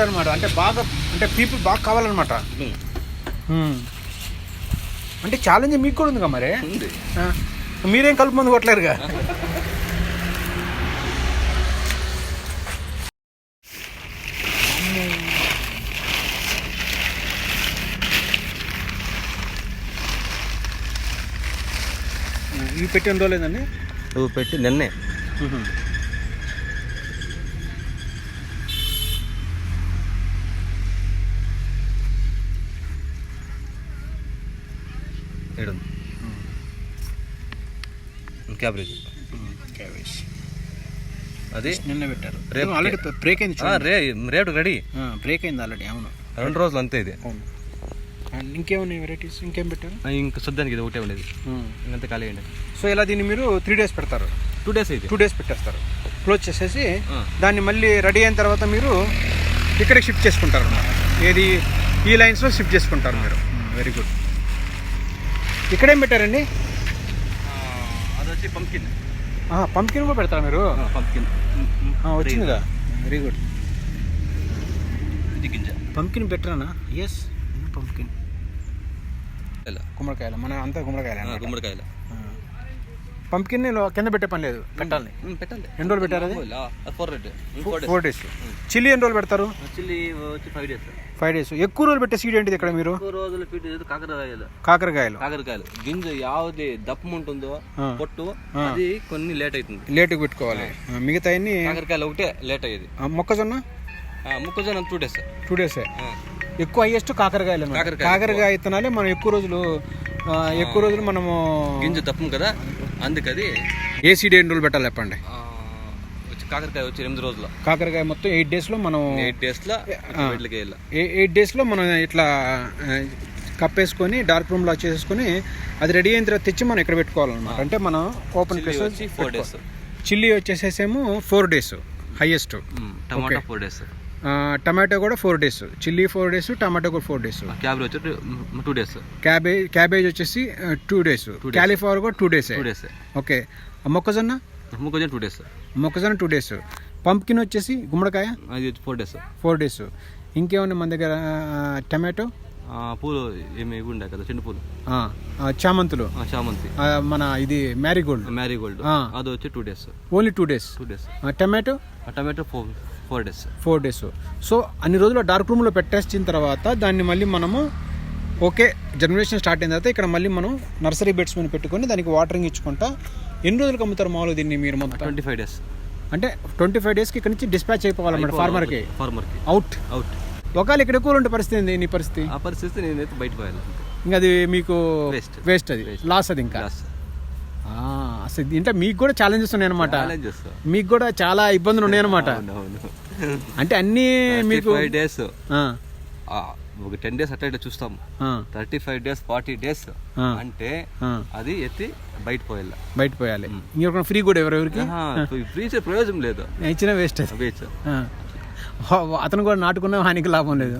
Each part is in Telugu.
గుడ్ అనమాట అంటే బాగా అంటే పీపుల్ బాగా కావాలన్నమాట. అంటే ఛాలెంజ్ మీకు కూడా ఉందిగా మరి? మీరేం కలుపు మందు కొట్టలేరుగా? ఇవి పెట్టి ఎన్ని రోజులేదండి నువ్వు పెట్టి నిన్నే. ఏడు క్యాబరేజ్ క్యాబేజ్ అది నిన్న పెట్టారు రేపు- ఆల్రెడీ బ్రేక్ అయింది రే రేటు రెడీ బ్రేక్ అయింది ఆల్రెడీ అవును రెండు రోజులు అంతే ఇది అవును అండ్ ఇంకేమున్నాయి వెరైటీస్ ఇంకేం పెట్టారు ఇంక శుద్ధానికి ఇది ఒకటే ఉండేది ఇంకంతే ఖాళీ అండి సో ఇలా దీన్ని మీరు త్రీ డేస్ పెడతారు టూ డేస్ ఇది టూ డేస్ పెట్టేస్తారు క్లోజ్ చేసేసి. దాన్ని మళ్ళీ రెడీ అయిన తర్వాత మీరు ఇక్కడికి షిఫ్ట్ చేసుకుంటారు ఏది ఈ లైన్స్లో షిఫ్ట్ చేసుకుంటారు మీరు. వెరీ గుడ్ ఇక్కడేం పెట్టారండి? అది వచ్చి పంకిన్ పంకిన్ కూడా పెడతారా మీరు? పంకిన్ ఆ, వచ్చిందిగా. వెరీ గుడ్ ఇది గింజ. పంకిన్ పెట్టరానా? ఎస్ పంకిన్ ఇలా గుమ్మడికాయలు? మన అంతా గుమ్మడికాయలు గుమ్మడికాయలు. పంకిన్ కింద పెట్టే పని లేదు. పెట్టాలి. ఉమ్, పెట్టండి ఎన్ని రోజులు పెట్టారు ఫోర్ ఫోర్ డేస్ చిల్లీ ఎన్ని రోజులు పెడతారు? చిల్లీ వచ్చి ఫైవ్ డేస్ ఫైవ్ డేస్ ఎక్కువ రోజులు పెట్టే సీడ్ ఏంటిది ఇక్కడ మీరు? రోజులు కాకరకాయలు. కాకరకాయలు. కాకరకాయలు. గింజ యావది దప్పం ఉంటుందో. పొట్టు అది కొన్ని లేట్ అవుతుంది లేటుగా పెట్టుకోవాలి. మిగతా అన్ని కాకరకాయలు ఒకటే లేట్ అయ్యేది. మొక్కజొన్న? ఆ, మొక్కజొన్న టూ డేస్ టూ డేసే ఎక్కువ హైయెస్ట్ కాకరకాయలు కాకరకాయ విత్తనాలే మనం ఎక్కువ రోజులు ఎక్కువ రోజులు మనము గింజ దప్పం కదా? అందుకది ఏ సీడ్ ఎన్ని రోజులు పెట్టాలి చెప్పండి? కాకరకాయ వచ్చి ఎనిమిది రోజులు. కాకరకాయ మొత్తం ఎయిట్ డేస్లో మనం ఎయిట్ డేస్లో వీటికి వెళ్ళా ఎయిట్ డేస్లో మనం ఇట్లా కప్పేసుకొని డార్క్ రూమ్లో వచ్చేసుకొని అది రెడీ అయిన తర్వాత తెచ్చి మనం ఇక్కడ పెట్టుకోవాలన్నమాట. అంటే మనం ఓపెన్ ప్లేస్ వచ్చి four days chilli వచ్చేసేసేమో four days highest tomato four days tomato కూడా four days. Chilli four days tomato కూడా ఫోర్ డేస్. వచ్చి టూ డేస్ క్యాబేజ్ క్యాబేజ్ వచ్చేసి టూ డేస్ క్యాలీఫ్లవర్ కూడా two days two days okay. మొక్కజొన్న? మొక్కజొన్న టూ డేస్ మొక్కజొన్న టూ డేస్ పంప్కిన్ వచ్చేసి గుమ్మడికాయ? అది ఫోర్ డేస్ ఫోర్ డేస్ ఇంకేమన్నా మన దగ్గర టమాటో? పూలు ఏమి ఇవి ఉండే కదా చిన్న పూలు. చామంతులు. చామంతి. మన ఇది మ్యారీగోల్డ్ మ్యారీగోల్డ్. అది వచ్చి two days only two days two days tomato? Tomato four four days. Four days. So అన్ని రోజులు డార్క్ రూమ్లో పెట్టేసిన తర్వాత దాన్ని మళ్ళీ మనము ఓకే జనరేషన్ స్టార్ట్ అయిన తర్వాత ఇక్కడ మళ్ళీ మనం నర్సరీ బెడ్స్ మీద పెట్టుకొని దానికి వాటరింగ్ ఇచ్చుకుంటా ఎన్ని రోజులకు అమ్ముతారు మామూలు దీన్ని మీరు మొత్తం? Twenty five days. అంటే ట్వంటీ ఫైవ్ డేస్కి ఇక్కడ నుంచి డిస్పాచ్ అయిపోవాలన్నమాట ఫార్మర్కి ఫార్మర్కి అవుట్ అవుట్ ఒకవేళ ఇక్కడ ఎక్కువ ఉండే పరిస్థితి ఏంది? నీ పరిస్థితి? ఆ పరిస్థితి నేనైతే బయట పోయాలి. ఇంకా అది మీకు Waste. వేస్ట్ అది. లాస్ అది ఇంకా. క్లాస్ ఆ, అసలు అంటే మీకు కూడా ఛాలెంజెస్ ఉన్నాయి అనమాట మీకు కూడా చాలా ఇబ్బందులు ఉన్నాయన్నమాట. అవును అంటే అన్నీ మీకు ఫైవ్ డేస్ ఒక టెన్ డేస్ అట్లా ఇట్లా చూస్తాం thirty five days forty days. అంటే. అది ఎత్తి బయట పోయాల. బయట పోయాలి. ఇంకొక ఫ్రీ కూడా ఎవరెవరికి ఫ్రీ ప్రయోజనం లేదు. ఇచ్చిన వేస్ట్. అతను కూడా నాటుకున్న హానికి లాభం లేదు.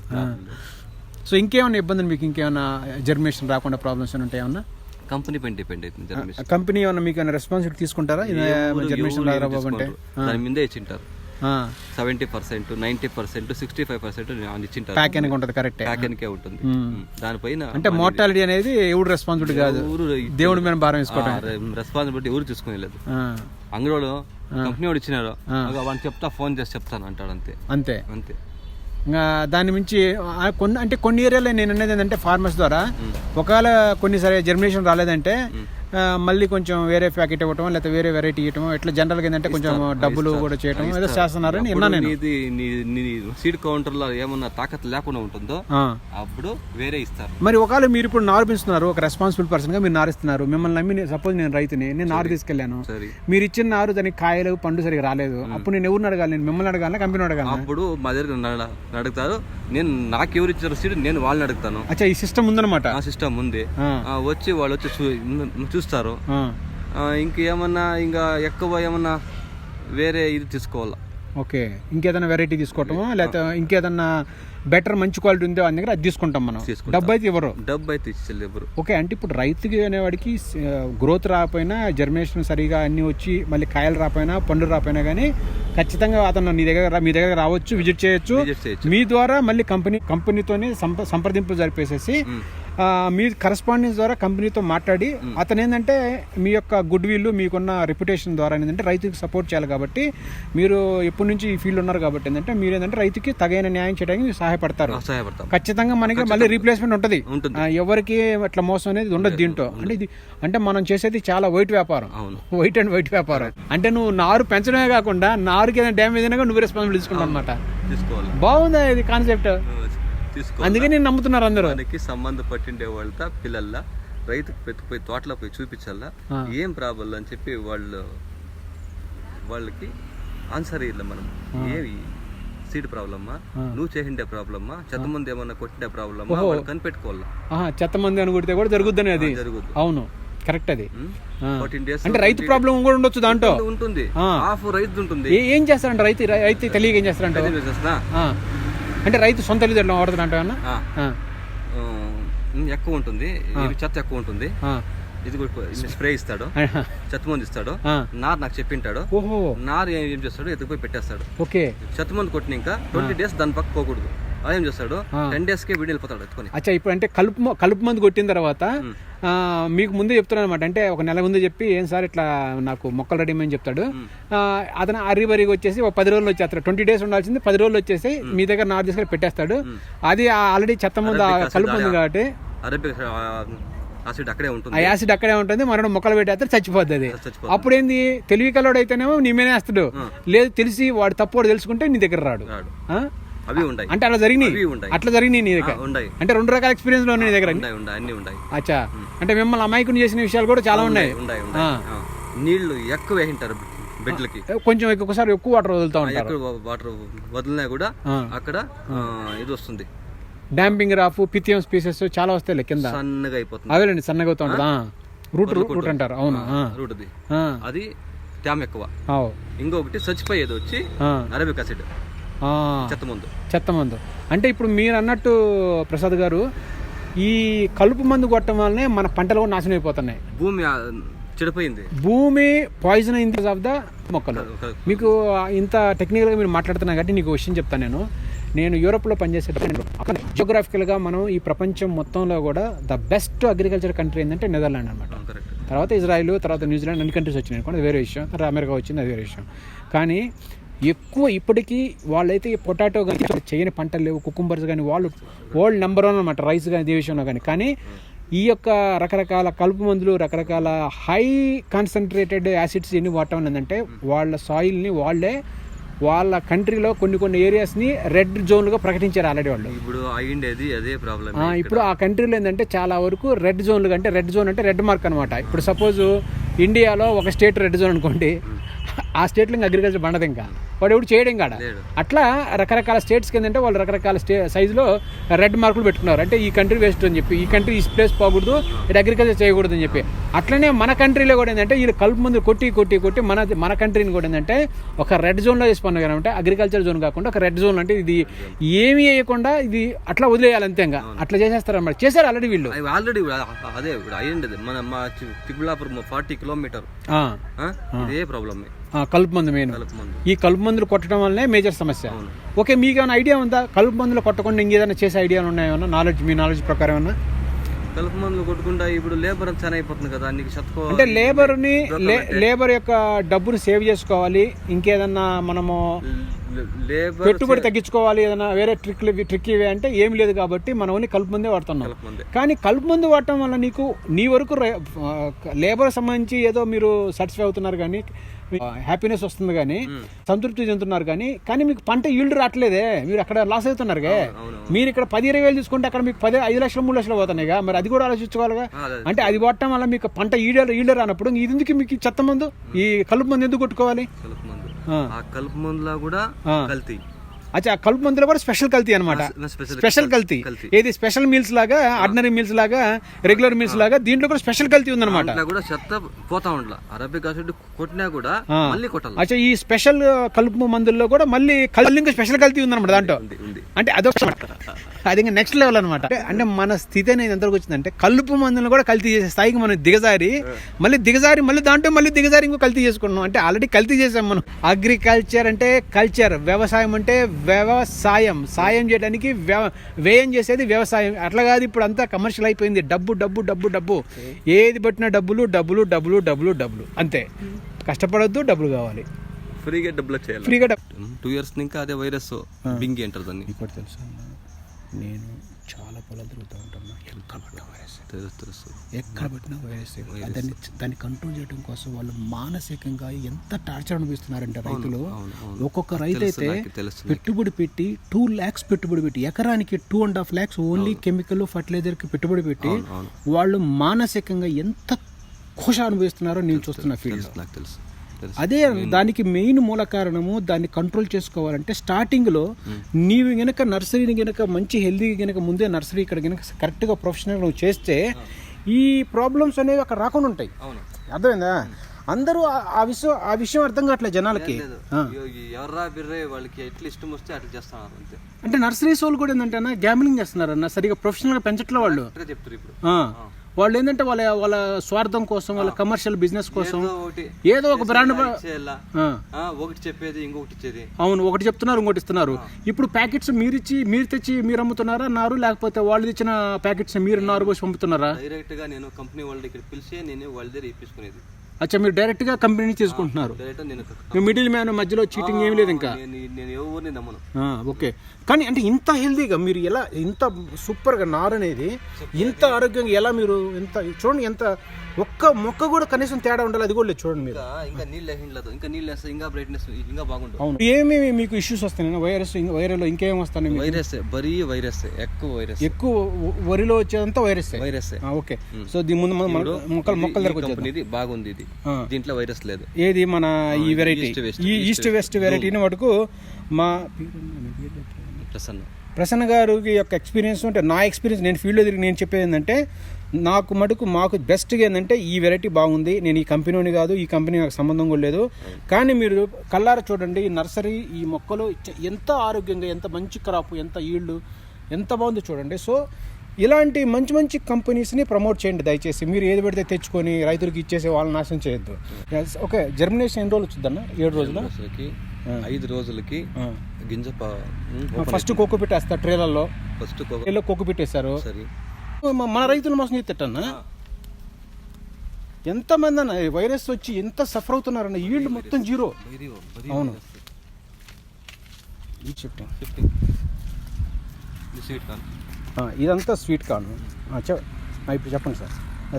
సో ఇంకేమైనా ఇబ్బందులు మీకు? ఇంకేమైనా జర్మినేషన్ రాకుండా ప్రాబ్లమ్స్ ఉంటాయి ఏమన్నా? కంపెనీ పైన డిపెండ్ అవుతుంది కంపెనీ ఏమన్నా మీకు ఏమైనా రెస్పాన్సిబిలిటీ తీసుకుంటారా? జర్మినేషన్ రాదా బాగుంటే దాని మీదే ఇచ్చింటారు seventy percent ninety percent sixty five percent ఇచ్చింటారు pack అని ఉంటుంది కరెక్టే ప్యాక్ అనికే ఉంటుంది. దానిపైన అంటే మోర్టాలిటీ అనేది ఎవడు రెస్పాన్సిబిలిటీ కాదు. ఊరు దేవుడి మీద భారం వేసుకోవడం రెస్పాన్సిబిలిటీ ఎవరు తీసుకునేలేదు ఆ, అంగడివాడు కంపెనీ వాడు ఇచ్చినారు వాడిని చెప్తా ఫోన్ చేసి చెప్తాను అంటాడు అంతే. అంతే. అంతే. దాని మించి కొన్ని అంటే కొన్ని ఏరియాలో నేను అనేది ఏంటంటే ఫార్మర్స్ ద్వారా ఒకవేళ కొన్ని సరే జర్మినేషన్ రాలేదంటే మళ్ళీ కొంచెం వేరే ప్యాకెట్ ఇవ్వటం లేకపోతే వేరే వెరైటీ ఇవ్వటం ఇట్లా జనరల్గా ఏంటంటే కొంచెం డబ్బులు కూడా చేయటం ఏదో చేస్తున్నారని విన్నా నేను. కౌంటర్లో ఏమన్నా తాకత్ లేకుండా ఉంటుందో. అప్పుడు వేరే ఇస్తారు. మరి ఒకవేళ మీరు ఇప్పుడు నారు పెంచుతున్నారు ఒక రెస్పాన్సిబుల్ పర్సన్గా మీరు నారిస్తున్నారు మిమ్మల్ని నమ్మి సపోజ్ నేను రైతుని నేను నారు తీసుకెళ్ళాను. సరే. మీరు ఇచ్చిన నారు దానికి కాయలు పండు సరిగా రాలేదు. అప్పుడు నేను ఎవరిని అడగాలి? నేను మిమ్మల్ని అడగాలి కంపెనీ అడగాలి అప్పుడు మా దగ్గర అడుగుతారు నేను నాకు ఎవరు ఇచ్చారు సీడ్ నేను వాళ్ళని అడుగుతాను. అచ్చా ఈ సిస్టమ్ ఉందన్నమాట. ఆ సిస్టమ్ ఉంది. వచ్చి వాళ్ళు వచ్చి చూ- చూస్తారు. ఇంకేమన్నా ఇంకా ఎక్కువ ఏమన్నా వేరే ఇది తీసుకోవాలా? ఓకే. ఇంకేదైనా వెరైటీ తీసుకోవటమా? లేకపోతే ఇంకేదన్నా బెటర్ మంచి క్వాలిటీ ఉందో అని దగ్గర అది తీసుకుంటాం మనం. డబ్బు అయితే ఇవ్వరు. డబ్బు అయితే ఇచ్చేది ఎవరు? ఓకే. అంటే ఇప్పుడు రైతుకి అనేవాడికి గ్రోత్ రాకపోయినా జర్మినేషన్ సరిగా అన్ని వచ్చి మళ్ళీ కాయలు రాపోయినా పండ్లు రాపోయినా కానీ ఖచ్చితంగా అతను నీ దగ్గర మీ దగ్గర రావచ్చు విజిట్ చేయొచ్చు. విజిట్ చేయొచ్చు. మీ ద్వారా మళ్ళీ కంపెనీ కంపెనీతోనే సంప సంప్రదింపులు జరిపేసేసి మ్. కరస్పాండెన్స్ ద్వారా కంపెనీతో మాట్లాడి అతను ఏంటంటే మీ యొక్క గుడ్ విల్ మీకున్న రెప్యుటేషన్ ద్వారా ఏంటంటే రైతుకి సపోర్ట్ చేయాలి కాబట్టి మీరు ఎప్పటి నుంచి ఈ ఫీల్డ్ ఉన్నారు కాబట్టి ఏంటంటే మీరు ఏంటంటే రైతుకి తగిన న్యాయం చేయడానికి సహాయపడతారు. సహాయపడతాం. ఖచ్చితంగా మనకి మళ్ళీ రీప్లేస్మెంట్ ఉంటుంది. ఎవరికి అట్లా మోసం అనేది ఉండదు దీంట్లో. అంటే ఇది అంటే మనం చేసేది చాలా వైట్ వ్యాపారం. వైట్ అండ్ వైట్ వ్యాపారం. అంటే నువ్వు నారు పెంచడమే కాకుండా నారుకి ఏదైనా డ్యామేజ్ అయినా నువ్వు రెస్పాన్సిబిలిటీ తీసుకుంటావు అనమాట బాగుందా ఇది కాన్సెప్ట్ తీసుకోవాలి అందుకే నేను నమ్ముతున్నారు అందరూ. మనకి సంబంధం పట్టిండే వాళ్ళతో పిల్లల్లా రైతుకు పెట్టి పోయి తోటలో పోయి చూపించాలా. ఏం ప్రాబ్లం అని చెప్పి వాళ్ళు వాళ్ళకి ఆన్సర్ ఇవ్వాలి మనం. ఏమి సీడ్ ప్రాబ్లమ్మా? నువ్వు చేసిండే ప్రాబ్లమ్మా? చెత్త ముందు ఏమన్నా కొట్టిండే ప్రాబ్లమ్మా? వాళ్ళు కనిపెట్టుకోవాలా? చెత్త మంది అని కొడితే కూడా జరుగుద్దని అది. జరుగుద్దు. అవును. కరెక్ట్ అది. అంటే రైతు ప్రాబ్లం కూడా ఉండొచ్చు దాంట్లో. ఉంటుంది. హాఫ్ రైతు ఉంటుంది. ఏ- ఏం చేస్తారంట రైతు? రైతు తెలియక ఏం చేస్తారంట? అదే. అంటే రైతు సొంత ఆ. ఆ. ఉమ్, ఎక్కువ ఉంటుంది. ఇది చెత్త ఎక్కువ ఉంటుంది. ఇది కూడా స్ప్రే ఇస్తాడు. చెత్త మందు ఇస్తాడు. నార్ నాకు చెప్పింటాడు. ఓహో. నార్ ఏం చేస్తాడు? ఎత్తుకుపోయి పెట్టేస్తాడు. ఓకే. చెత్త మందు కొట్టిన ఇంకా ట్వంటీ డేస్ దాని పక్క పోకూడదు. ఏం చేస్తాడు? టెన్ డేస్కి వీడియో వెళ్ళిపోతాడు ఎత్తుకొని. అచ్చా ఇప్పుడు అంటే కలుపు కలుపు మందు కొట్టిన తర్వాత మీకు ముందే చెప్తున్నాను అనమాట అంటే ఒక నెల ముందే చెప్పి ఏం సార్ ఇట్లా నాకు మొక్కలు రెడీ అని చెప్తాడు. అతను అరిబరిగా వచ్చేసి ఒక పది రోజులు వచ్చేస్తాడు. ట్వంటీ డేస్ ఉండాల్సింది పది రోజులు వచ్చేసి మీ దగ్గర నారు తీసుకొని పెట్టేస్తాడు. అది ఆల్రెడీ చెత్త ముందు కలుపు ఆడ- కాబట్టి ఆసిడ్ అక్కడే ఆ ఉంటుంది. యాసిడ్ అక్కడే ఉంటుంది. మనం మొక్కలు పెట్టేస్తే చచ్చిపోద్ది అది. చచ్చిపోతుంది అప్పుడు ఏంది తెలివి కలవాడు అయితేనేమో నీ మీదే వేస్తాడు. లేదు తెలిసి వాడు తప్పు వాడు తెలుసుకుంటే నీ దగ్గర రాడు? అవి ఉన్నాయి అంటే అట్లా జరిగినాయి? అట్లా జరిగినాయి నీ దగ్గర? ఉన్నాయి అంటే రెండు రకాల ఎక్స్పీరియన్స్లో ఉన్నాయి నీ దగ్గర? ఉన్నాయి అన్ని ఉన్నాయి అచ్చా. అంటే మిమ్మల్ని అమాయకుని చేసిన విషయాలు కూడా చాలా ఉన్నాయి ఆ. నీళ్ళు ఎక్కువ వేసింటారు బెడ్లకి. కొంచెం ఒక్కొక్కసారి ఎక్కువ వాటర్ వదులుతా ఉంటారు. ఎక్కడ వాటర్ వదిలినా కూడా. అక్కడ ఇది వస్తుంది. డాంపింగ్ రాఫ్ పిథియం స్పీసెస్ చాలా వస్తాయి కింద. సన్నగా అయిపోతుంది. అవేనండి సన్నగా అవుతా ఉంటుంది? రూట్ రూట్ అంటారు. అవును? రూట్ అది అది ఎక్కువ. ఇంకొకటి చచ్చిపోయేది వచ్చి అరబిక్ అసిడ్. చెత్త ముందు. చెత్త మందు. అంటే ఇప్పుడు మీరు అన్నట్టు ప్రసాద్ గారు ఈ కలుపు మందు కొట్టడం వల్లనే మన పంటలు కూడా నాశనం అయిపోతున్నాయి. భూమి చెడిపోయింది. భూమి పాయిజన్ అయింది ఆఫ్ ద మొక్కలు. మీకు ఇంత టెక్నికల్గా మీరు మాట్లాడుతున్నా కాబట్టి నీకు విషయం చెప్తాను నేను. నేను యూరోప్లో పనిచేసేటప్పుడు అక్కడ జియోగ్రాఫికల్గా మనం ఈ ప్రపంచం మొత్తంలో కూడా ద బెస్ట్ అగ్రికల్చర్ కంట్రీ ఏంటంటే నెదర్లాండ్ అనమాట తర్వాత ఇజ్రాయిల్ తర్వాత న్యూజిలాండ్ అన్ని కంట్రీస్ వచ్చినాయి అనుకోండి అది వేరే విషయం. తర్వాత అమెరికా వచ్చింది అది వేరే విషయం. కానీ ఎక్కువ ఇప్పటికీ వాళ్ళైతే పొటాటో కానీ చేయని పంటలు లేవు కుకుంబర్స్ కానీ వాళ్ళు వరల్డ్ నెంబర్ వన్ అనమాట రైస్ కానీ ఏ విషయంలో కానీ కానీ ఈ యొక్క రకరకాల కలుపు మందులు రకరకాల హై కాన్సన్ట్రేటెడ్ యాసిడ్స్ ఎన్ని వాడటం ఏంటంటే వాళ్ళ సాయిల్ని వాళ్ళే వాళ్ళ కంట్రీలో కొన్ని కొన్ని ఏరియాస్ని రెడ్ జోన్లుగా ప్రకటించారు ఆల్రెడీ వాళ్ళు. ఇప్పుడు అయ్యిండేది అదే ప్రాబ్లం ఇప్పుడు ఆ కంట్రీలో ఏంటంటే చాలా వరకు రెడ్ జోన్లు అంటే రెడ్ జోన్ అంటే రెడ్ మార్క్ అనమాట ఇప్పుడు సపోజ్ ఇండియాలో ఒక స్టేట్ రెడ్ జోన్ అనుకోండి ఆ స్టేట్లో ఇంకా అగ్రికల్చర్ పండదు ఇంకా. వాడు ఎవడు చేయడం కాడ అట్లా రకరకాల స్టేట్స్కి ఏంటంటే వాళ్ళు రకరకాల స్టే సైజులో రెడ్ మార్కులు పెట్టుకున్నారు. అంటే ఈ కంట్రీ వేస్ట్ అని చెప్పి ఈ కంట్రీ ఈ ప్లేస్ పోకూడదు ఇటు అగ్రికల్చర్ చేయకూడదు అని చెప్పి. అట్లనే మన కంట్రీలో కూడా ఏంటంటే వీళ్ళు కలుపు మందులు కొట్టి కొట్టి కొట్టి మన మన కంట్రీని కూడా ఏంటంటే ఒక రెడ్ జోన్లో చేసుకున్నారు అంటే అగ్రికల్చర్ జోన్ కాకుండా ఒక రెడ్ జోన్ అంటే ఇది ఏమీ వేయకుండా ఇది అట్లా వదిలేయాలి అంతే ఇంకా. అట్లా చేసేస్తారు అన్నమాట చేశారు ఆల్రెడీ వీళ్ళు. ఆల్రెడీ అదే అయ్యిండేది. మన మా చిక్బులాపూర్ ఫార్టీ కిలోమీటర్. ఇదే ప్రాబ్లమ్ కలుపు మందు మెయిన్. ఈ కలుపు మందులు కొట్టడం వల్లనే మేజర్ సమస్య. ఓకే మీకు ఏమైనా ఐడియా ఉందా? కలుపు మందులు కొట్టకుండా ఇంకేదైనా చేసే ఐడియాలు ఉన్నాయేమన్నా నాలెడ్జ్ మీ నాలెడ్జ్ ప్రకారం ఏమన్నా? కలుపు మందులు కొట్టుకుంటా ఇప్పుడు లేబర్ చాలా అయిపోతుంది కదా నీకు చదువుకో అంటే లేబర్ని లేబర్ యొక్క డబ్బుని సేవ్ చేసుకోవాలి. ఇంకేదన్నా మనము లేబర్ పెట్టుబడి తగ్గించుకోవాలి ఏదైనా వేరే ట్రిక్లు ట్రిక్ ఇవి అంటే ఏం లేదు కాబట్టి మనం ఓన్లీ కలుపు మందే వాడుతున్నాం. కానీ కలుపు మందు వాడటం వల్ల నీకు నీ వరకు లేబర్ సంబంధించి ఏదో మీరు సాటిస్ఫై అవుతున్నారు కానీ హ్యాపీనెస్ వస్తుంది కానీ సంతృప్తి చెందుతున్నారు కానీ కానీ మీకు పంట ఈల్డ్ రావట్లేదే. మీరు అక్కడ లాస్ అవుతున్నారుగా మీరు ఇక్కడ పది ఇరవై వేలు చూసుకుంటే అక్కడ మీకు పది ఐదు లక్షలు మూడు లక్షలు పోతున్నాయిగా మరి అది కూడా ఆలోచించుకోవాలిగా. అంటే అది వాడటం వల్ల మీకు పంట ఈడ ఈల్డ్ రానప్పుడు ఇది ఎందుకు మీకు చెత్త మందు? ఈ కలుపు మందు ఎందుకు కొట్టుకోవాలి? ఆ. కలుపు మందులా కూడా. కల్తీ అచ్చా ఆ కలుపు మందులో కూడా స్పెషల్ కల్తీ అనమాట స్పెషల్ కల్తీ. ఏది స్పెషల్ మీల్స్ లాగా ఆర్డినరీ మీల్స్ లాగా రెగ్యులర్ మీల్స్ లాగా దీంట్లో కూడా స్పెషల్ కల్తీ ఉందన్నమాట. కూడా చెత్త పోతా ఉండలా. అరబిక్ యాసిడ్ కొట్టినా కూడా. మళ్ళీ కొట్టాలి. అచ్చా ఈ స్పెషల్ కలుపు మందుల్లో కూడా మళ్ళీ ఇంకా స్పెషల్ కల్తీ ఉందన్నమాట దాంట్లో. అంటే అదొక అది ఇంకా నెక్స్ట్ లెవెల్ అనమాట అంటే మన స్థితి అనేది ఎంతవరకు వచ్చిందంటే కలుపు మందులను కూడా కల్తీ చేసే స్థాయికి మనం దిగజారి మళ్ళీ దిగజారి మళ్ళీ దాంట్లో మళ్ళీ దిగజారి ఇంకో కల్తీ చేసుకున్నాం. అంటే ఆల్రెడీ కల్తీ చేసాం మనం. అగ్రికల్చర్ అంటే కల్చర్ వ్యవసాయం అంటే వ్యవసాయం సాయం చేయడానికి వ్యయం చేసేది వ్యవసాయం. అట్లా కాదు ఇప్పుడు అంతా కమర్షియల్ అయిపోయింది. డబ్బు డబ్బు డబ్బు డబ్బు. ఏది పట్టినా డబ్బులు డబ్బులు డబ్బులు డబ్బులు డబ్బులు. అంతే. కష్టపడొద్దు డబ్బులు కావాలి. ఫ్రీగా డబ్బులు చేయాలి. ఫ్రీగా డబ్బు టూ ఇయర్స్ ఇంకా అదే వైరస్ బింగి అంటారు దాన్ని. ఇంకోటి తెలుసా? నేను చాలా పొలాలు తిరుగుతూ ఉంటాను. ఎక్కడ ఎక్కడ పట్టినా వైరస్ దాన్ని దాన్ని కంట్రోల్ చేయడం కోసం వాళ్ళు మానసికంగా ఎంత టార్చర్ అనిపిస్తున్నారంటే రైతులు. ఒక్కొక్క రైతు అయితే పెట్టుబడి పెట్టి టూ ల్యాక్స్ పెట్టుబడి పెట్టి ఎకరానికి two and half lakhs only chemical ఫర్టిలైజర్కి పెట్టుబడి పెట్టి. వాళ్ళు మానసికంగా ఎంత ఖుష అనుభవిస్తున్నారో నేను చూస్తున్న ఫీల్డ్ తెలుసు నాకు తెలుసు. అదే దానికి మెయిన్ మూల కారణము దాన్ని కంట్రోల్ చేసుకోవాలంటే స్టార్టింగ్లో నీవు గనక నర్సరీని గనక మంచి హెల్దీ గనక ముందే నర్సరీ ఇక్కడ గనక కరెక్ట్గా ప్రొఫెషనల్ నువ్వు చేస్తే ఈ ప్రాబ్లమ్స్ అనేవి అక్కడ రాకుండా ఉంటాయి. అర్థమైందా? అందరూ ఆ- విషయం ఆ విషయం అర్థం కావట్లేదు జనాలకి. ఎవర్రా బిర్రే వాళ్ళకి ఎట్లా ఇష్టం వస్తే అట్లా చేస్తున్నారు అంతే. అంటే నర్సరీస్ వాళ్ళు కూడా ఏంటంటే గ్యామ్లింగ్ చేస్తున్నారన్న సరిగా ప్రొఫెషనల్గా పెంచట్లే వాళ్ళు. చెప్తారు ఇప్పుడు. వాళ్ళు ఏంటంటే వాళ్ళ వాళ్ళ స్వార్థం కోసం వాళ్ళ కమర్షియల్ బిజినెస్ కోసం ఏదో ఒక బ్రాండ్ ఒకటి చెప్పేది ఇంకొకటి ఇచ్చేది. అవును ఒకటి చెప్తున్నారు ఇంకోటి ఇస్తున్నారు. ఇప్పుడు ప్యాకెట్స్ మీరు ఇచ్చి మీరు తెచ్చి మీరు అమ్ముతున్నారా అన్నారు లేకపోతే వాళ్ళు తెచ్చిన ప్యాకెట్స్ మీరు నారు పోసి పంపుతున్నారా? డైరెక్ట్గా నేను కంపెనీ వాళ్ళని ఇక్కడ పిలిచి నేను వాళ్ళ దగ్గర ఇప్పించుకునేది. అచ్చా మీరు డైరెక్ట్గా కంపెనీ తీసుకుంటున్నారు మీ మిడిల్ మ్యాన్ మధ్యలో చీటింగ్ ఏం లేదు ఇంకా? నేను నేను ఎవరిని నమ్మను. ఆ, ఓకే. కానీ అంటే ఇంత హెల్దీగా మీరు ఎలా ఇంత సూపర్గా నారు అనేది ఇంత ఆరోగ్యంగా ఎలా మీరు ఇంత చూడండి ఎంత ఒక్క మొక్క కూడా కనీసం తేడా ఉండాలి అది కూడా లేదు చూడండి మీరు. ఇంకా నీళ్ళు ఇంకా నీళ్ళు వేస్తే ఇంకా బ్రైట్నెస్ ఇంకా బాగుంటుంది అవును. ఏమేమి మీకు ఇష్యూస్ వస్తాయి వైరస్ వైరల్ ఇంకేం వస్తాయి వైరస్ బరీ వైరస్ ఎక్కువ వైరస్. ఎక్కువ వరిలో వచ్చేదంతా వైరస్ వైరస్ ఓకే. సో దీని ముందు మనం మొక్కలు మొక్కల కంపెనీది బాగుంది ఇది. దీంట్లో వైరస్ లేదు. ఏది మన ఈ వెరైటీ ఈస్ట్ వెస్ట్, ఈ ఈస్ట్ వెస్ట్ వెరైటీని మటుకు మా ప్రసన్న. ప్రసన్న గారి యొక్క ఎక్స్పీరియన్స్ అంటే నా ఎక్స్పీరియన్స్ నేను ఫీల్డ్లో తిరిగి నేను చెప్పేది ఏంటంటే నాకు మటుకు మాకు బెస్ట్గా ఏంటంటే ఈ వెరైటీ బాగుంది. నేను ఈ కంపెనీని కాదు ఈ కంపెనీ నాకు సంబంధం కూడా లేదు. కానీ మీరు కల్లార చూడండి ఈ నర్సరీ ఈ మొక్కలు ఎంత ఆరోగ్యంగా ఎంత మంచి క్రాప్ ఎంత ఈల్డ్ ఎంత బాగుందో చూడండి. సో ఇలాంటి మంచి మంచి కంపెనీస్ని ప్రమోట్ చేయండి దయచేసి. మీరు ఏది పెడితే తెచ్చుకొని రైతులకు ఇచ్చేసి వాళ్ళని నాశనం చేయొద్దు. ఓకే జర్మినేషన్ ఎన్ని రోజులు వచ్చిందన్న? ఏడు రోజులు? ఐదు రోజులకి గింజ ఫస్ట్ కోకో పెట్టేస్తారు ట్రేలల్లో ఫస్ట్ ట్రేలో కోకో పెట్టేశారు. మన రైతులు మోసం చేసేటన్నా ఎంతమంది అన్న వైరస్ వచ్చి ఎంత సఫర్ అవుతున్నారన్న ఈల్డ్ మొత్తం జీరో. అవును. ఇదంతా స్వీట్ కార్న్. ఇప్పుడు చెప్పండి సార్.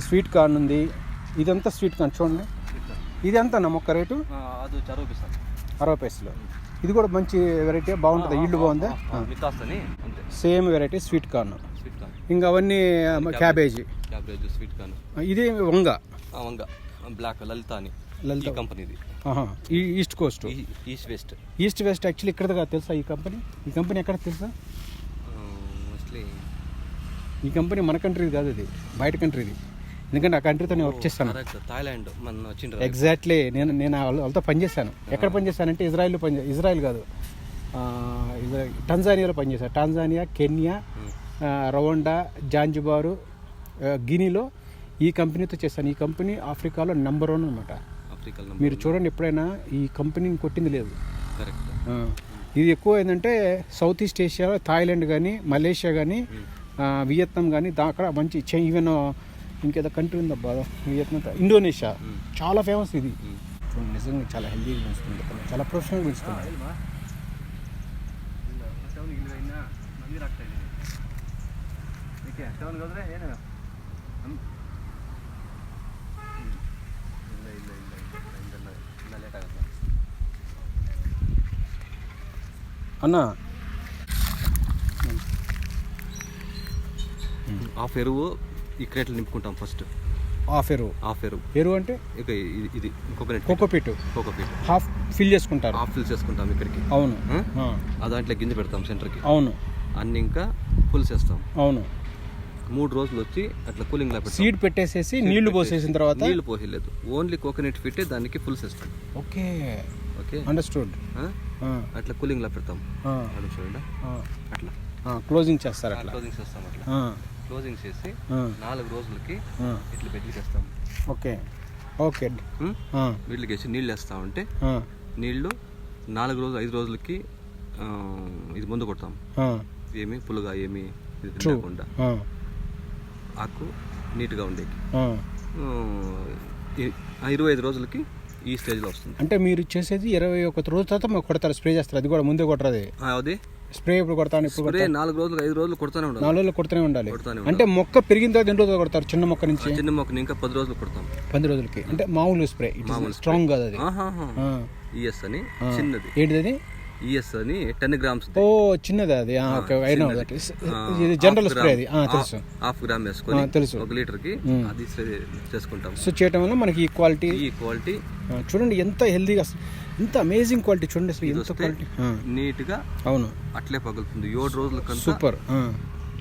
స్వీట్ కార్న్ ఉంది. ఇదంతా స్వీట్ కార్న్. చూడండి. ఇది ఎంత అన్న మొక్క రేటు? అరవై పైసలు. ఇది కూడా మంచి వెరైటీ బాగుంటుంది? ఈల్డ్ బాగుందా? సేమ్ వెరైటీ స్వీట్ కార్న్ ఇంకా అవన్నీ క్యాబేజీ. క్యాబేజ్. Sweet corn. ఇది వంగ. వంగ. బ్లాక్ లలిత. అని లలిత. కంపెనీది east coast. East west. East west actually ఇక్కడ తెలుసా ఈ కంపెనీ? ఈ కంపెనీ ఎక్కడ తెలుసా? మోస్ట్లీ ఈ కంపెనీ మన కంట్రీది కాదు ఇది. బయట కంట్రీది ఎందుకంటే ఆ కంట్రీతో నేను వర్క్ చేస్తాను. థాయిలాండ్ ఎగ్జాక్ట్లీ నేను నేను వాళ్ళ- వాళ్ళతో పనిచేశాను ఎక్కడ పనిచేశానంటే ఇజ్రాయెల్లో పని ఇజ్రాయెల్ కాదు. టంజానియాలో పనిచేశాను టాంజానియా కెన్యా రవాండా జాంజిబారు గినీలో ఈ కంపెనీతో చేశాను ఈ కంపెనీ ఆఫ్రికాలో నెంబర్ వన్ అనమాట మీరు చూడండి ఎప్పుడైనా ఈ కంపెనీని కొట్టింది లేదు ఇది ఎక్కువ ఏంటంటే సౌత్ ఈస్ట్ ఏషియా థాయిలాండ్ కానీ మలేషియా కానీ వియత్నాం కానీ దా అక్కడ మంచి ఈవెన్ ఇంకేదో కంట్రీ ఉందబ్బా వియత్నాం ఇండోనేషియా చాలా ఫేమస్ ఇది నిజంగా చాలా హెల్దీగా పెంచుతుంది చాలా ప్రొఫెషనల్ పెంచుతుంది అన్న హాఫ్ ఎరువు ఈ క్రేట్లు నింపుకుంటాం ఫస్ట్ హాఫ్ ఎరువు హాఫ్ ఎరువు ఎరువు అంటే ఇక ఇది ఇది coconut cocopeat cocopeat half fill చేసుకుంటారు. హాఫ్ ఫిల్ చేసుకుంటాం ఇక్కడికి అవును. ఆ. దాంట్లో గింజ పెడతాం సెంటర్కి అవును. అన్ని ఇంకా ఫుల్ చేస్తాం. అవును. మూడు రోజులు వచ్చి అట్లా కూలింగ్ లా సీడ్ పెట్టేసేసి నీళ్ళు పోసేసిన తర్వాత? నీళ్ళు పోయలేదు. ఓన్లీ కోకోనట్ ఫిట్టే దానికి ఫుల్ చేస్తాం ఓకే. ఓకే? అండర్స్టూడ్? అట్లా కూలింగ్ లా పెడతాం. చూడండి. అట్లా. క్లోజింగ్ చేస్తారు అట్లా. క్లోజింగ్ చేస్తాం అట్లా. క్లోజింగ్ చేసి నాలుగు రోజులకి. ఇట్లా బెడ్లకి వేస్తాం ఓకే. ఓకే. వీటికి వేసి నీళ్ళు వేస్తా ఉంటే ఆ, నీళ్ళు నాలుగు రోజులు ఐదు రోజులకి ఇది ముందు కొడతాం. ఏమి? పులుగా ఏమి? ఇది. లేకుండా ఆకు నీట్గా ఉండేది ఇరవై ఐదు రోజులకి ఈ స్టేజ్లో వస్తుంది. అంటే మీరు చేసేది ఇరవై ఒక రోజు తర్వాత మాకు కొడతారు స్ప్రే చేస్తారు. అది కూడా ముందే కొట్టరు అది. స్ప్రే ఇప్పుడు కొడతాను ఇప్పుడు స్ప్రే నాలుగు రోజులు ఐదు రోజులు కొడతానే ఉండాలి. నాలుగు రోజులు కొడుతూనే ఉండాలి. అంటే మొక్క పెరిగిన తర్వాత ఎన్ని రోజులు కొడతారు? చిన్న మొక్క నుంచి? చిన్న మొక్కని ఇంకా పది రోజులు కొడతాం. పది రోజులకి. అంటే మామూలు స్ప్రే. స్ట్రాంగ్ కాదు అది. ఈఎస్ అని చిన్నది. ఏంటిది అది? ఈఎస్ అని టెన్ గ్రామ్స్ ఓ చిన్నది అది? ఓకే ఐ నో దట్ ఇది జనరల్ స్ప్రే అది. తెలుసు. హాఫ్ గ్రామ్ వేసుకొని తెలుసు. ఒక లీటర్కి అది చేసుకుంటాం సో చేయటం వల్ల మనకి ఈ క్వాలిటీ ఈ క్వాలిటీ చూడండి ఎంత హెల్దీగా ఎంత అమేజింగ్ క్వాలిటీ చూడండి అసలు ఎంత క్వాలిటీ నీట్గా అవును. అట్లే పగులుతుంది. ఏడు రోజుల సూపర్.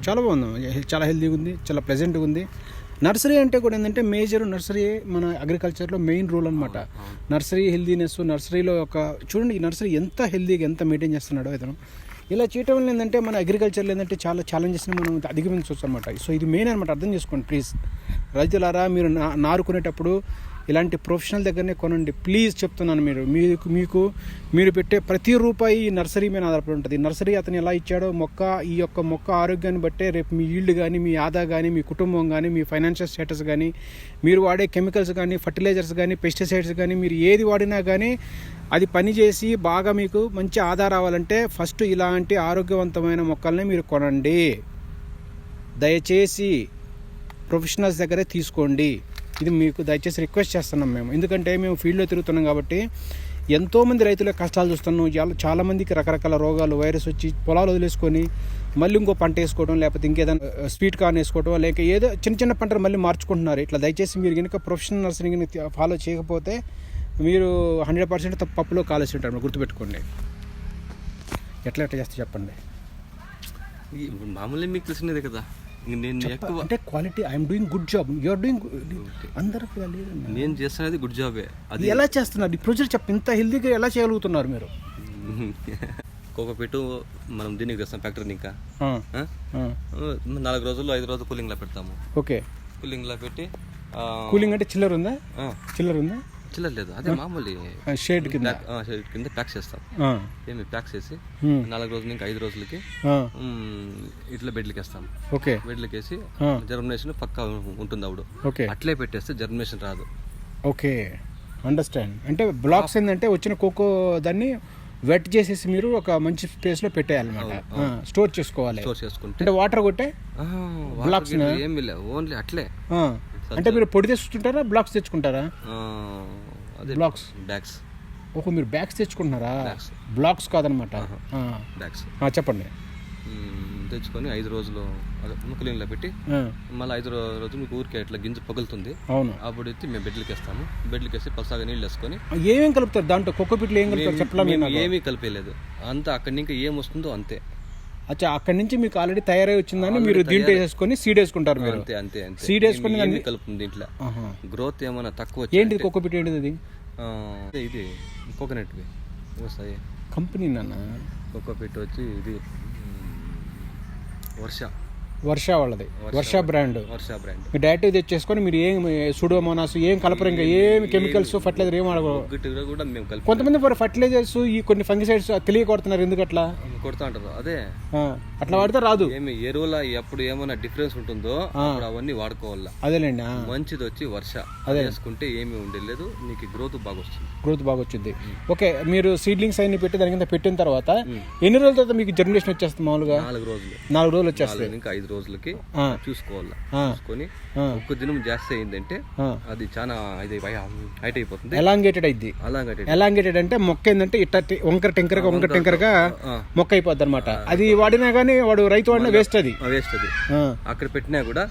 చాలా బాగుంది. చాలా హెల్తీగా ఉంది. చాలా ప్లెజెంట్గా ఉంది. నర్సరీ అంటే కూడా ఏంటంటే మేజర్ నర్సరీ మన అగ్రికల్చర్లో మెయిన్ రూల్ అనమాట నర్సరీ హెల్దీనెస్ నర్సరీలో ఒక చూడండి ఈ నర్సరీ ఎంత హెల్దీగా ఎంత మెయింటైన్ చేస్తున్నాడో ఇతను. ఇలా చేయటం వల్ల ఏంటంటే మన అగ్రికల్చర్లో ఏంటంటే చాలా ఛాలెంజెస్ని మనం అధిగమించవచ్చు అనమాట సో ఇది మెయిన్ అనమాట అర్థం చేసుకోండి ప్లీజ్ రైతులారా మీరు నా నారుకునేటప్పుడు ఇలాంటి ప్రొఫెషనల్ దగ్గరనే కొనండి. ప్లీజ్ చెప్తున్నాను మీరు. మీకు మీకు మీరు పెట్టే ప్రతి రూపాయి ఈ నర్సరీ మీద ఆధారపడి ఉంటుంది. నర్సరీ అతను ఎలా ఇచ్చాడో మొక్క ఈ యొక్క మొక్క ఆరోగ్యాన్ని బట్టే రేపు మీ ఈల్డ్ కానీ మీ ఆదా కానీ మీ కుటుంబం కానీ మీ ఫైనాన్షియల్ స్టేటస్ కానీ మీరు వాడే కెమికల్స్ కానీ ఫర్టిలైజర్స్ కానీ పెస్టిసైడ్స్ కానీ మీరు ఏది వాడినా కానీ అది పనిచేసి బాగా మీకు మంచి ఆదా రావాలంటే ఫస్ట్ ఇలాంటి ఆరోగ్యవంతమైన మొక్కల్ని మీరు కొనండి. దయచేసి ప్రొఫెషనల్స్ దగ్గరే తీసుకోండి. ఇది మీకు దయచేసి రిక్వెస్ట్ చేస్తున్నాం మేము. ఎందుకంటే మేము ఫీల్డ్లో తిరుగుతున్నాం కాబట్టి ఎంతోమంది రైతుల కష్టాలు చూస్తున్నాం. చాలామందికి రకరకాల రోగాలు వైరస్ వచ్చి పొలాలు వదిలేసుకొని మళ్ళీ ఇంకో పంట వేసుకోవడం లేకపోతే ఇంకేదైనా స్వీట్ కార్న్ వేసుకోవడం లేక ఏదో చిన్న చిన్న పంటలు మళ్ళీ మార్చుకుంటున్నారు. ఇట్లా దయచేసి మీరు కనుక ప్రొఫెషనల్ నర్సరీ కనుక ఫాలో చేయకపోతే మీరు హండ్రెడ్ పర్సెంట్ పప్పులో కాలేసి ఉంటారు. గుర్తుపెట్టుకోండి. ఎట్లా ఎట్లా చేస్తే చెప్పండి. మామూలు మీకు తెలిసినదే కదా. నేను ఎక్కువ అంటే quality I'm doing good job you're doing అందరికి నేను చేస్తున్నది గుడ్ జాబే అది ఎలా చేస్తున్నారు? ఈ ప్రొసీజర్ చెప్ప ఇంత హెల్దీగా ఎలా చేయగలుగుతున్నారు మీరు? కోకోపీటు మనం దీనికి తెస్తాం ఫ్యాక్టరీని ఇంకా. నాలుగు రోజులు ఐదు రోజులు కూలింగ్లో పెడతాము. ఓకే. కూలింగ్లో పెట్టి కూలింగ్ అంటే చిల్లర ఉందా? చిల్లర ఉందా? చిల్లర లేదు. అదే మామూలు. షేడ్ కింద. షెడ్ కింద ప్యాక్ చేస్తాం. ఏమి ప్యాక్ చేసి నాలుగు రోజులు ఇంకా ఐదు రోజులకి ఇట్లా బెడ్లకి వేస్తాం. ఓకే. బెడ్లకి వేసి జర్మినేషన్ పక్కా ఉంటుంది అప్పుడు. ఓకే. అట్లే పెట్టేస్తే జర్మినేషన్ రాదు. ఓకే. అండర్స్టాండ్. అంటే బ్లాక్స్ ఏంటంటే వచ్చిన కోకో దాన్ని వెట్ చేసేసి మీరు ఒక మంచి స్పేస్లో పెట్టేయాలన్నమాట. స్టోర్ చేసుకోవాలి. స్టోర్ చేసుకుంటే. అంటే వాటర్ కొట్టే గిట్ల ఏమీ లేవు. ఓన్లీ అట్లే. అంటే మీరు పొడి తెచ్చుకుంటారా బ్లాక్స్ తెచ్చుకుంటారా? అదే బ్లాక్స్ బ్యాగ్స్ ఓహో మీరు బ్యాగ్స్ తెచ్చుకుంటున్నారా. బ్లాక్స్ కాదనమాట. బ్యాగ్స్ చెప్పండి. తెచ్చుకొని ఐదు రోజులు ముక్కలింగ్లో పెట్టి మళ్ళీ ఐదు రోజు మీకు ఊరికే ఇట్లా గింజ పగులుతుంది. అవును. అప్పుడు ఎత్తి మేము బెడ్లకి వేస్తాము. బెడ్లకి వేసి పల్సాగా నీళ్ళు వేసుకొని ఏమేం కలుపుతారు దాంట్లో? కుక్క పిట్లు ఏం కలుపుతారు? ఏమీ కలిపేయలేదు. అంతా అక్కడి నుంచి ఏం వస్తుందో అంతే. అచ్చా అక్కడి నుంచి మీకు ఆల్రెడీ తయారై వచ్చిందని మీరు దీంట్లో వేసుకొని సీడ్ వేసుకుంటారు మీరు. అంతే అంతే అంతే. Seed వేసుకొని కలుపుతుంది దీంట్లో? ఆహా. గ్రోత్ ఏమైనా తక్కువ వచ్చి? ఏంటిది కుక్క పిట్ ఏంటిది అది? ఇది కోకోనట్ కంపెనీ నాన్న కోకోపీట్ వచ్చి ఇది వర్ష. వర్ష వాళ్ళది. వర్ష బ్రాండ్ వర్ష బ్రాండ్ మీరు డైరెక్ట్ తెచ్చేసుకొని మీరు ఏం సూడోమోనాస్ ఏం కలపరు ఇంకా ఏం కెమికల్స్ ఫర్టిలైజర్ ఏం ఒకటి కూడా మేము కొంతమంది ఫర్టిలైజర్స్ ఈ కొన్ని ఫంగిసైడ్స్ తెలియ కొడుతున్నారు ఎందుకు అట్లా? కొడతా అంటారు అదే. అట్లా వాడితే రాదు. ఏమి ఎరువుల ఎప్పుడు ఏమైనా డిఫరెన్స్ ఉంటుందో అవన్నీ వాడుకోవాలా. అదేలేండి మంచిది వచ్చి వర్ష. అది. వేసుకుంటే ఏమీ ఉండలేదు. నీకు గ్రోత్ బాగా వస్తుంది గ్రోత్ బాగా వచ్చింది ఓకే మీరు సీడ్లింగ్స్ అన్ని పెట్టి దాని కింద పెట్టిన తర్వాత ఎన్ని రోజుల తర్వాత మీకు జర్మినేషన్ వచ్చేస్తుంది మామూలుగా? నాలుగు రోజులు. నాలుగు రోజులు వచ్చేస్తుంది నాలుగు ఇంకా ఐదు రోజులకి చూసుకోవాలా. చూసుకొని. ఒక్క దినం జాస్తి అయిందంటే. అది చాలా ఇది హైట్ అయిపోతుంది. ఎలాంగేటెడ్ అయింది ఎలాంగేటెడ్ అంటే మొక్క ఏంటంటే ఇట్ట టి- వంకర టెంకరగా వంకర టెంకరగా. మొక్క అయిపోద్ది అనమాట అది వాడినా కానీ వాడు రైతు వాడినా వేస్ట్ అది. వేస్ట్ అది. అక్కడ పెట్టినా కూడా.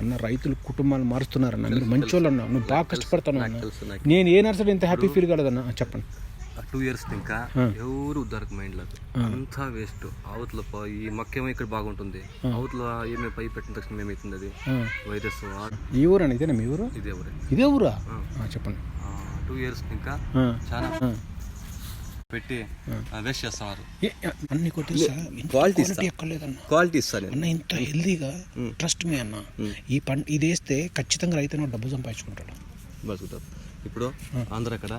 అన్న రైతులు కుటుంబాలు మారుస్తున్నారన్న. మీరు మంచోళ్ళు అన్న నువ్వు బాగా కష్టపడతాను నేను ఏ నర్సరీ ఇంత హ్యాపీ ఫీల్ కాలేదన్న? చెప్పండి. టూ ఇయర్స్ ఇంకా ఎవరు ఉద్దరకు మైండ్ లేదు అంతా వేస్ట్ అవతల ఈ మొక్కేమో ఇక్కడ బాగుంటుంది. అవతల ఏమే పై పెట్టిన తక్షణం ఏమవుతుంది అది. వైరస్ ఈ ఊరు అన్న ఇదేనా మీ ఊరు? ఇది ఎవరే ఇదే ఊరా? చెప్పండి. టూ ఇయర్స్ ఇంకా. చాలా. పెట్టి వేస్ట్ చేస్తున్నారు. అన్ని క్వాలిటీ క్వాలిటీ ఇస్తాను అన్న ఇంత హెల్దీగా ట్రస్ట్ మీ అన్న. ఈ పంట ఇది వేస్తే ఖచ్చితంగా రైతు డబ్బు సంపాదించుకుంటాడు. ఇప్పుడు ఆంధ్ర అక్కడ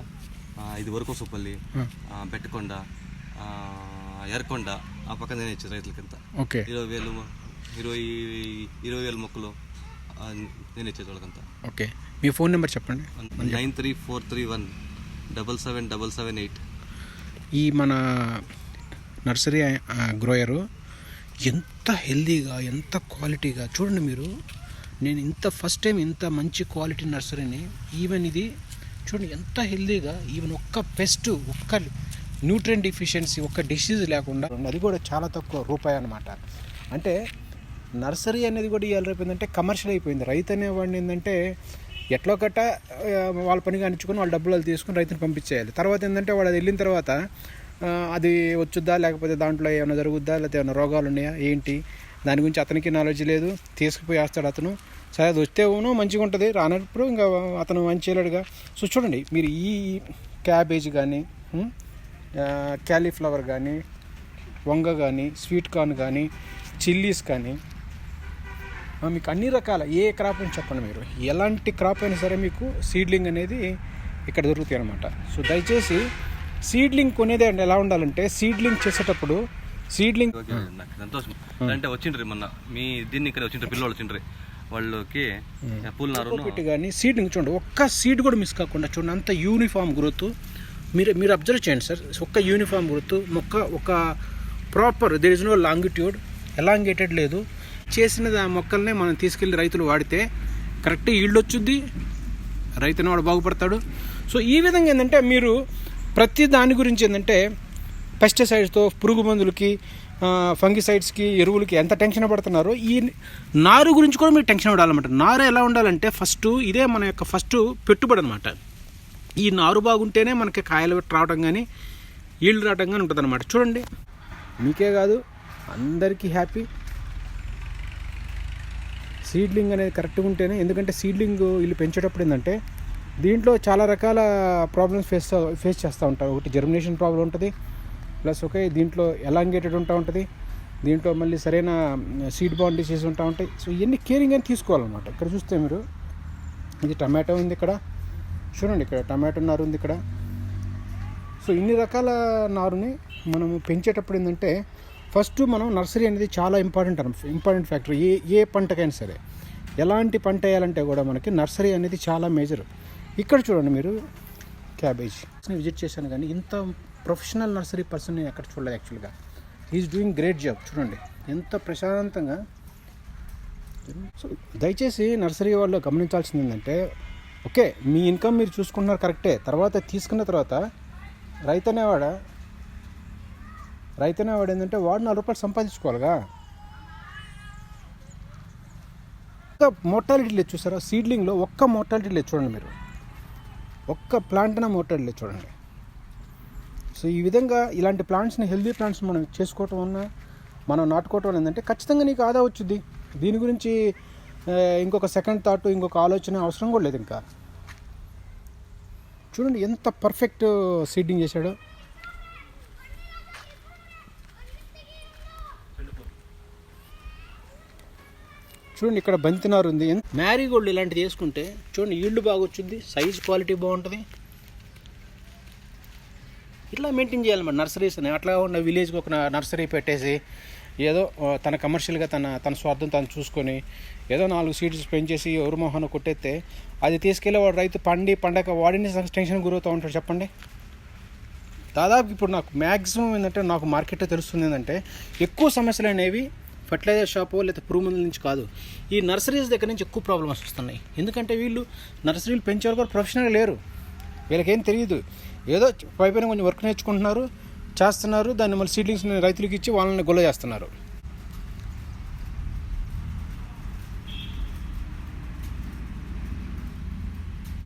ఇది వరకు సుపల్లి బెట్టకొండ ఆ, ఎర్రకొండ ఆ పక్కన నేను ఇచ్చారు రైతులకింత. ఓకే. ఇరవై వేలు ఇరవై ఇరవై వేల మొక్కలు నేను ఇచ్చేది వాళ్ళకంతా. ఓకే. మీ ఫోన్ నెంబర్ చెప్పండి. Nine three four three one double seven double seven eight. ఈ మన నర్సరీ గ్రోయరు ఎంత హెల్దీగా ఎంత క్వాలిటీగా చూడండి మీరు నేను ఇంత ఫస్ట్ టైం ఇంత మంచి క్వాలిటీ నర్సరీని ఈవెన్ ఇది చూడండి ఎంత హెల్దీగా ఈవెన్ ఒక్క పెస్ట్ ఒక్క న్యూట్రియన్ డిఫిషియన్సీ ఒక్క డిసీజ్ లేకుండా అది కూడా చాలా తక్కువ రూపాయి అనమాట అంటే నర్సరీ అనేది కూడా ఇవాళ రేపు కమర్షియల్ అయిపోయింది. రైతు అనేవాడిని ఏంటంటే ఎట్లో గట్ట వాళ్ళ పని కానిచ్చుకొని వాళ్ళ డబ్బులు వాళ్ళు తీసుకొని రైతుని పంపించేయాలి. తర్వాత ఏంటంటే వాడు అది వెళ్ళిన తర్వాత అది వచ్చుద్దా లేకపోతే దాంట్లో ఏమైనా జరుగుద్దా లేకపోతే ఏమైనా రోగాలు ఉన్నాయా ఏంటి? దాని గురించి అతనికి నాలెడ్జ్ లేదు. తీసుకుపోయి వేస్తాడు అతను. సరే అది వస్తే ఊను మంచిగా ఉంటుంది. రానప్పుడు ఇంకా అతను మంచి చేయలేడుగా సో చూడండి మీరు ఈ క్యాబేజ్ కానీ క్యాలీఫ్లవర్ కానీ వంగ కానీ స్వీట్ కార్న్ కానీ చిల్లీస్ కానీ మీకు అన్ని రకాల ఏ క్రాప్ అని చెప్పండి మీరు. ఎలాంటి క్రాప్ అయినా సరే మీకు సీడ్లింగ్ అనేది ఇక్కడ దొరుకుతాయి అనమాట సో దయచేసి సీడ్లింగ్ కొనేది ఎలా ఉండాలంటే సీడ్లింగ్ చేసేటప్పుడు సీడ్లింగ్. నాకు సంతోషం. అంటే వచ్చిండ్రి మొన్న మీ దీన్ని ఇక్కడ వచ్చిండ్రి పిల్లలు వచ్చిండ్రి. వాళ్ళకి పూల నారు పెట్టి కానీ సీడ్లింగ్ చూడండి ఒక్క సీడ్ కూడా మిస్ కాకుండా చూడండి అంత యూనిఫామ్ గ్రోత్. మీరు మీరు అబ్జర్వ్ చేయండి సార్ ఒక్క యూనిఫామ్ గ్రోత్ మొక్క ఒక proper there is no longitude elongated లేదు. చేసిన మొక్కల్నే మనం తీసుకెళ్ళి రైతులు వాడితే కరెక్ట్ ఈల్డ్ వచ్చుద్ది రైతుని వాడు బాగుపడతాడు. సో ఈ విధంగా ఏంటంటే మీరు ప్రతి దాని గురించి ఏంటంటే పెస్టిసైడ్స్తో పురుగు మందులకి ఫంగిసైడ్స్కి ఎరువులకి ఎంత టెన్షన్ పడుతున్నారో ఈ నారు గురించి కూడా మీరు టెన్షన్ పడాలన్నమాట. నారు ఎలా ఉండాలంటే ఫస్ట్ ఇదే మన యొక్క ఫస్ట్ పెట్టుబడి అనమాట ఈ నారు బాగుంటేనే మనకి కాయలు రావడం కానీ ఈళ్ళు రావడం కానీ ఉంటుంది అనమాట చూడండి. మీకే కాదు అందరికీ హ్యాపీ. సీడ్లింగ్ అనేది కరెక్ట్గా ఉంటేనే ఎందుకంటే సీడ్లింగ్ వీళ్ళు పెంచేటప్పుడు ఏంటంటే దీంట్లో చాలా రకాల ప్రాబ్లమ్స్ ఫేస్ ఫేస్ చేస్తూ ఉంటారు. ఒకటి జర్మినేషన్ ప్రాబ్లం ఉంటుంది ప్లస్ ఓకే దీంట్లో ఎలాంగేటెడ్ ఉంటా ఉంటుంది దీంట్లో మళ్ళీ సరైన సీడ్ బాండ్ డిసీజ్ ఉంటా ఉంటాయి. సో ఇవన్నీ కేరింగ్ అని తీసుకోవాలన్నమాట. ఇక్కడ చూస్తే మీరు ఇది టమాటో ఉంది ఇక్కడ. చూడండి ఇక్కడ టమాటో నారు ఉంది ఇక్కడ. సో ఇన్ని రకాల నారుని మనము పెంచేటప్పుడు ఏంటంటే ఫస్ట్ మనం నర్సరీ అనేది చాలా ఇంపార్టెంట్ అన్న ఇంపార్టెంట్ ఫ్యాక్టర్. ఏ ఏ పంటకైనా సరే ఎలాంటి పంట వేయాలంటే కూడా మనకి నర్సరీ అనేది చాలా మేజర్. ఇక్కడ చూడండి మీరు క్యాబేజ్. విజిట్ చేశాను కానీ ఇంత ప్రొఫెషనల్ నర్సరీ పర్సన్ నేను ఎక్కడ చూడలేదు యాక్చువల్గా. ఈజ్ డూయింగ్ గ్రేట్ జాబ్ చూడండి. ఎంత ప్రశాంతంగా. సో దయచేసి నర్సరీ వాళ్ళు గమనించాల్సింది ఏంటంటే ఓకే మీ ఇన్కమ్ మీరు చూసుకుంటున్నారు కరెక్టే. తర్వాత తీసుకున్న తర్వాత రైతు అనేవాడ? రైతు అనేవాడు ఏంటంటే వాడు నాలుగు రూపాయలు సంపాదించుకోవాలిగా. ఒక్క మోర్టాలిటీ లేదు చూసారా? సీడ్లింగ్లో ఒక్క మోర్టాలిటీ లేదు చూడండి మీరు. ఒక్క ప్లాంట్ మోర్టాలిటీ లేదు చూడండి. సో ఈ విధంగా ఇలాంటి ప్లాంట్స్ని హెల్దీ ప్లాంట్స్ మనం చేసుకోవటం వలన మనం నాటుకోవటం వల్ల ఏంటంటే ఖచ్చితంగా నీకు ఆదా వచ్చింది దీని గురించి ఇంకొక సెకండ్ థాట్ ఇంకొక ఆలోచన అవసరం కూడా లేదు ఇంకా. చూడండి ఎంత పర్ఫెక్ట్ సీడింగ్ చేశాడో. చూడండి ఇక్కడ బంతినారు ఉంది. మ్యారీగోల్డ్ ఇలాంటిది వేసుకుంటే చూడండి ఈల్డ్ బాగా వచ్చింది సైజ్ క్వాలిటీ బాగుంటుంది. ఇట్లా మెయింటైన్ చేయాలి మరి నర్సరీస్ అని అట్లా ఉన్న విలేజ్కి ఒక నర్సరీ పెట్టేసి ఏదో తన కమర్షియల్గా తన తన స్వార్థం తను చూసుకొని ఏదో నాలుగు సీడ్స్ పెంచేసి ఎవరు మొహాన్ని కొట్టేస్తే అది తీసుకెళ్ళి వాడు రైతు పండి పండగ వాడిని టెన్షన్ గురవుతూ ఉంటాడు చెప్పండి. దాదాపు ఇప్పుడు నాకు మ్యాక్సిమం ఏంటంటే నాకు మార్కెట్లో తెలుస్తుంది ఏంటంటే ఎక్కువ సమస్యలు అనేవి ఫర్టిలైజర్ షాపు లేదా పురుగు మందుల నుంచి కాదు. ఈ నర్సరీస్ దగ్గర నుంచి ఎక్కువ ప్రాబ్లమ్స్ వస్తున్నాయి. ఎందుకంటే వీళ్ళు నర్సరీలు పెంచేవారు కూడా ప్రొఫెషనల్గా లేరు. వీళ్ళకేం తెలియదు. ఏదో పైపైన కొంచెం వర్క్ నేర్చుకుంటున్నారు చేస్తున్నారు దాన్ని మళ్ళీ సీడ్లింగ్స్ రైతులకు ఇచ్చి వాళ్ళని గొల్ల చేస్తున్నారు